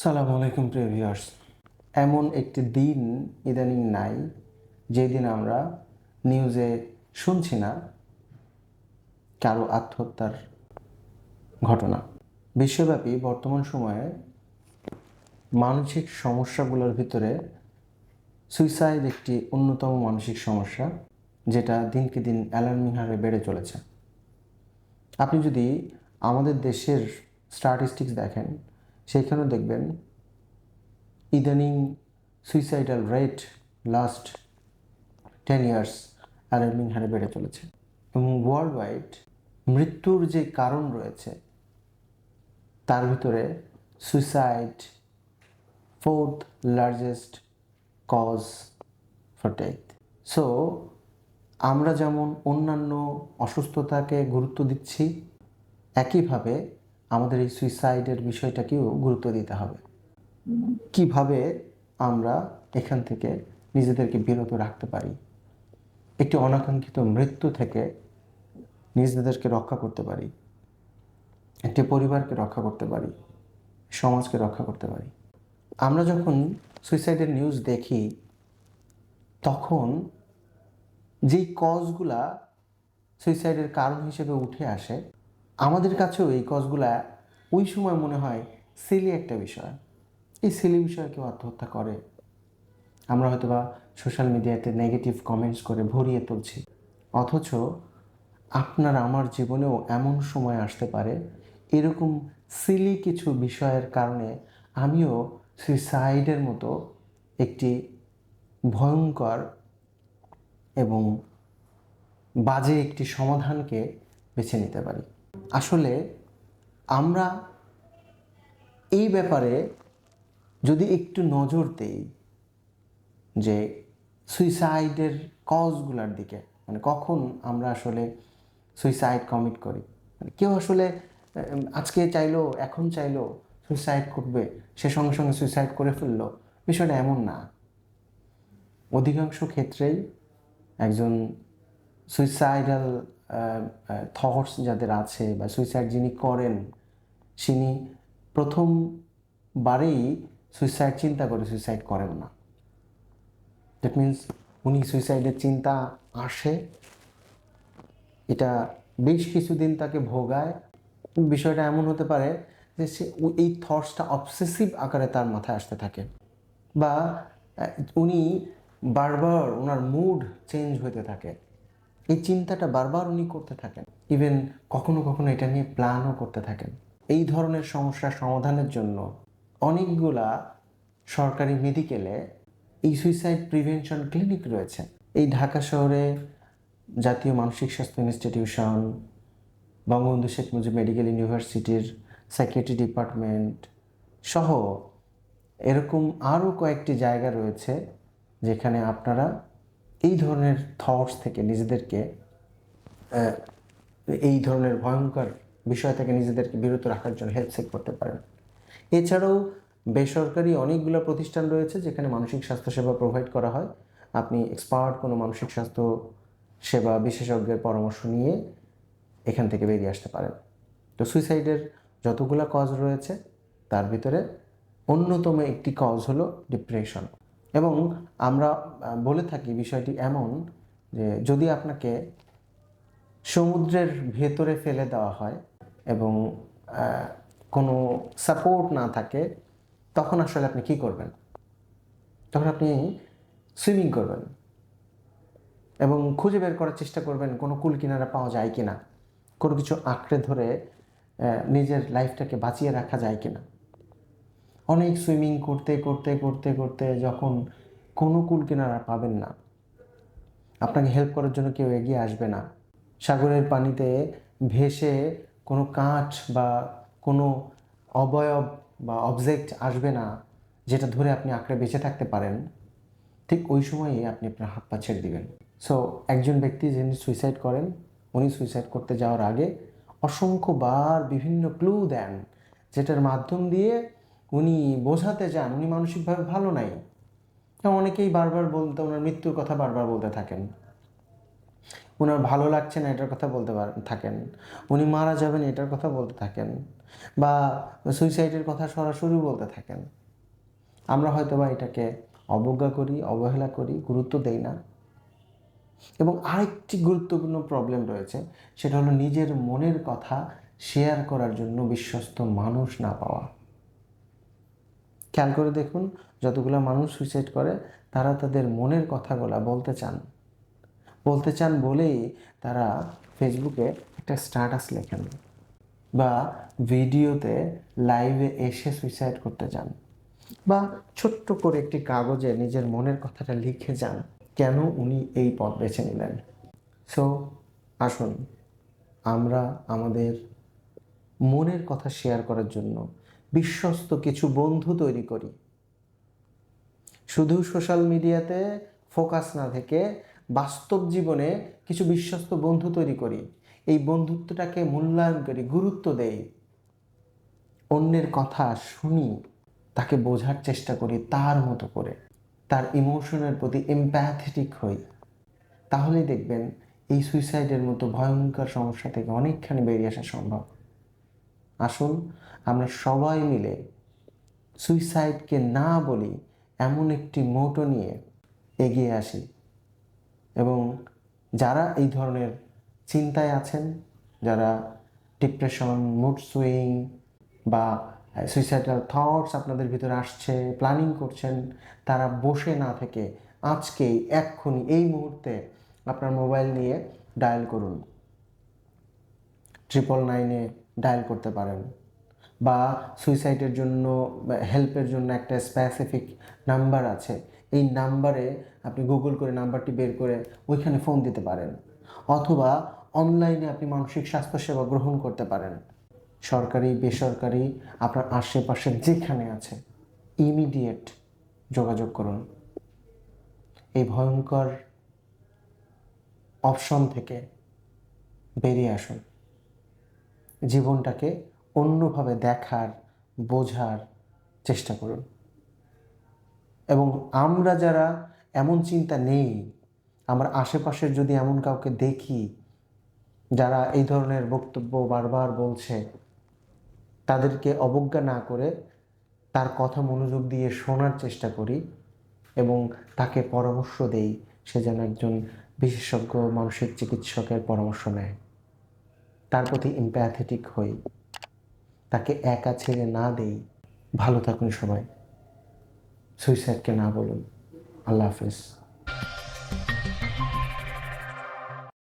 সালাম আলাইকুম প্রিয় ভিউয়ার্স এমন একটি দিন ইদানিং নাই, যেদিন আমরা নিউজে শুনছি না কারও আত্মহত্যার ঘটনা। বিশ্বব্যাপী বর্তমান সময়ে মানসিক সমস্যাগুলোর ভিতরে সুইসাইড একটি অন্যতম মানসিক সমস্যা, যেটা দিনকে দিন অ্যালার্মিং হারে বেড়ে চলেছে। আপনি যদি আমাদের দেশের স্ট্যাটিস্টিক্স দেখেন সেইখানেও দেখবেন ইদানিং suicidal rate last ten years alarming হারে বেড়ে চলেছে। এবং ওয়ার্ল্ড ওয়াইড মৃত্যুর যে কারণ রয়েছে, তার ভিতরে suicide fourth largest cause for death so আমরা যেমন অন্যান্য অসুস্থতাকে গুরুত্ব দিচ্ছি, একইভাবে আমাদের এই সুইসাইডের বিষয়টাকেও গুরুত্ব দিতে হবে। কীভাবে আমরা এখান থেকে নিজেদেরকে বিরত রাখতে পারি? একটি অনাকাঙ্ক্ষিত মৃত্যু থেকে নিজেদেরকে রক্ষা করতে পারি। একটি পরিবারকে রক্ষা করতে পারি। সমাজকে রক্ষা করতে পারি। আমরা যখন সুইসাইডের নিউজ দেখি, তখন যেই কজগুলা সুইসাইডের কারণ হিসেবে উঠে আসে আমাদের কাছেও এই কজগুলা ওই সময় মনে হয় সিলি একটা বিষয়। এই সিলি বিষয়ে কেউ আত্মহত্যা করে। আমরা হয়তোবা সোশ্যাল মিডিয়াতে নেগেটিভ কমেন্টস করে ভরিয়ে তুলছি। অথচ আপনার আমার জীবনেও এমন সময় আসতে পারে, এরকম সিলি কিছু বিষয়ের কারণে আমিও সুইসাইডের মতো একটি ভয়ঙ্কর এবং বাজে একটি সমাধানকে বেছে নিতে পারি। আসলে আমরা এই ব্যাপারে যদি একটু নজর দেই যে সুইসাইডের কজগুলোর দিকে মানে কখন আমরা আসলে সুইসাইড কমিট করি? মানে কেউ আসলে আজকে চাইলো, এখন চাইলো সুইসাইড করবে, সে সঙ্গে সঙ্গে সুইসাইড করে ফেলল, বিষয়টা এমন না। অধিকাংশ ক্ষেত্রেই একজন সুইসাইডাল থটস যাদের আছে বা সুইসাইড যিনি করেন, তিনি প্রথমবারেই সুইসাইড চিন্তা করে সুইসাইড করেন না। দ্যাট মিন্স উনি সুইসাইডের চিন্তা আসে, এটা বেশ কিছুদিন তাকে ভোগায়। বিষয়টা এমন হতে পারে যে সে এই থটসটা অবসেসিভ আকারে তার মাথায় আসতে থাকে বা উনি বারবার ওনার মুড চেঞ্জ হতে থাকে। এই চিন্তাটা বারবার উনি করতে থাকেন। ইভেন কখনো কখনো এটা নিয়ে প্ল্যানও করতে থাকেন। এই ধরনের সমস্যার সমাধানের জন্য অনেকগুলা সরকারি মেডিকেলে এই সুইসাইড প্রিভেনশন ক্লিনিক রয়েছে। এই ঢাকা শহরে জাতীয় মানসিক স্বাস্থ্য ইনস্টিটিউশন বঙ্গবন্ধু শেখ মুজিব মেডিকেল ইউনিভার্সিটির সাইকেট্রি ডিপার্টমেন্ট সহ এরকম আরও কয়েকটি জায়গা রয়েছে যেখানে আপনারা এই ধরনের থটস থেকে নিজেদেরকে এই ধরনের ভয়ঙ্কর বিষয় থেকে নিজেদেরকে বিরত রাখার জন্য হেল্প সেক করতে পারেন। এছাড়াও বেসরকারি অনেকগুলো প্রতিষ্ঠান রয়েছে যেখানে মানসিক স্বাস্থ্য সেবা প্রোভাইড করা হয়। আপনি এক্সপার্ট কোনো মানসিক স্বাস্থ্য সেবা বিশেষজ্ঞের পরামর্শ নিয়ে এখান থেকে বেরিয়ে আসতে পারেন। তো সুইসাইডের যতগুলো কজ রয়েছে, তার ভিতরে অন্যতম একটি কজ হলো ডিপ্রেশন এবং আমরা বলে থাকি বিষয়টি এমন যে যদি আপনাকে সমুদ্রের ভেতরে ফেলে দেওয়া হয় এবং কোনো সাপোর্ট না থাকে, তখন আসলে আপনি কি করবেন? তখন আপনি সুইমিং করবেন এবং খুঁজে বের করার চেষ্টা করবেন কোনো কুল কিনারা পাওয়া যায় কি না কোনো কিছু আঁকড়ে ধরে নিজের লাইফটাকে বাঁচিয়ে রাখা যায় কি না অনেক সুইমিং করতে করতে করতে করতে যখন কোনো কুল কিনারা পাবেন না, আপনাকে হেল্প করার জন্য কেউ এগিয়ে আসবে না। সাগরের পানিতে ভেসে কোনো কাঠ বা কোনো অবয়ব বা অবজেক্ট আসবে না, যেটা ধরে আপনি আঁকড়ে বেঁচে থাকতে পারেন, ঠিক ওই সময়ই আপনি আপনার হাত পা ছেড়ে দিবেন। সো একজন ব্যক্তি যিনি সুইসাইড করেন, উনি সুইসাইড করতে যাওয়ার আগে অসংখ্যবার বিভিন্ন ক্লু দেন, যেটার মাধ্যম দিয়ে উনি বোঝাতে চান উনি মানসিকভাবে ভালো নাই। অনেকেই বারবার বলতে, ওনার মৃত্যুর কথা বারবার বলতে থাকেন। ওনার ভালো লাগছে না, এটার কথা বলতে থাকেন। উনি মারা যাবেন, এটার কথা বলতে থাকেন। বা সুইসাইডের কথা সরাসরি বলতে থাকেন। আমরা হয়তো বা এটাকে অবজ্ঞা করি, অবহেলা করি, গুরুত্ব দেই না। এবং আরেকটি গুরুত্বপূর্ণ প্রবলেম রয়েছে, সেটা হলো নিজের মনের কথা শেয়ার করার জন্য বিশ্বস্ত মানুষ না পাওয়া। খেয়াল করে দেখুন, যতগুলো মানুষ সুইসাইড করে, তারা তাদের মনের কথাগুলা বলতে চান। বলতে চান বলেই তারা ফেসবুকে একটা স্ট্যাটাস লেখেন বা ভিডিওতে লাইভে এসে সুইসাইড করতে চান বা ছোট্ট করে একটি কাগজে নিজের মনের কথাটা লিখে যান, কেন উনি এই পথ বেছে নিলেন? সো আসুন, আমরা আমাদের মনের কথা শেয়ার করার জন্য বিশ্বস্ত কিছু বন্ধু তৈরি করি। শুধু সোশ্যাল মিডিয়াতে ফোকাস না থেকে বাস্তব জীবনে কিছু বিশ্বস্ত বন্ধু তৈরি করি। এই বন্ধুত্বটাকে মূল্যায়ন করি, গুরুত্ব দেই। অন্যের কথা শুনি, তাকে বোঝার চেষ্টা করি তার মতো করে। তার ইমোশনের প্রতি এমপ্যাথেটিক হই। তাহলে দেখবেন এই সুইসাইডের মতো ভয়ঙ্কর সমস্যা থেকে অনেকখানি বেরিয়ে আসা সম্ভব। আসুন, আমরা সবাই মিলে সুইসাইডকে না বলি এমন একটি মোটো নিয়ে এগিয়ে আসি। এবং যারা এই ধরনের চিন্তায় আছেন, যারা ডিপ্রেশন মুড সুইং বা সুইসাইডাল থটস আপনাদের ভিতরে আসছে প্ল্যানিং করছেন, তারা বসে না থেকে আজকেই এক্ষুনি এই মুহূর্তে আপনার মোবাইল নিয়ে ডায়াল করুন। ট্রিপল নাইনে ডায়াল করতে পারেন। বা সুইসাইডের জন্য হেল্পের জন্য একটা স্পেসিফিক নাম্বার আছে। এই নাম্বারে আপনি গুগল করে নাম্বারটি বের করে ওইখানে ফোন দিতে পারেন। অথবা অনলাইনে আপনি মানসিক স্বাস্থ্যসেবা গ্রহণ করতে পারেন। সরকারি, বেসরকারি, আপনার আশেপাশে যেখানে আছে ইমিডিয়েট যোগাযোগ করুন। এই ভয়ঙ্কর অপশন থেকে বেরিয়ে আসুন। জীবনটাকে অন্যভাবে দেখার, বোঝার চেষ্টা করুন। এবং আমরা যারা এমন চিন্তা নেই, আমরা আশেপাশের যদি এমন কাউকে দেখি, যারা এই ধরনের বক্তব্য বারবার বলছে, তাদেরকে অবজ্ঞা না করে তার কথা মনোযোগ দিয়ে শোনার চেষ্টা করি এবং তাকে পরামর্শ দেই। সে যেন একজন বিশেষজ্ঞ মানসিক চিকিৎসকের পরামর্শ নেয়। তার প্রতি এম্প্যাথেটিক হই। তাকে একা ছেড়ে না দেই। ভালো থাকুন সবাই। সুইসাইডকে না বলুন। আল্লাহ হাফিজ।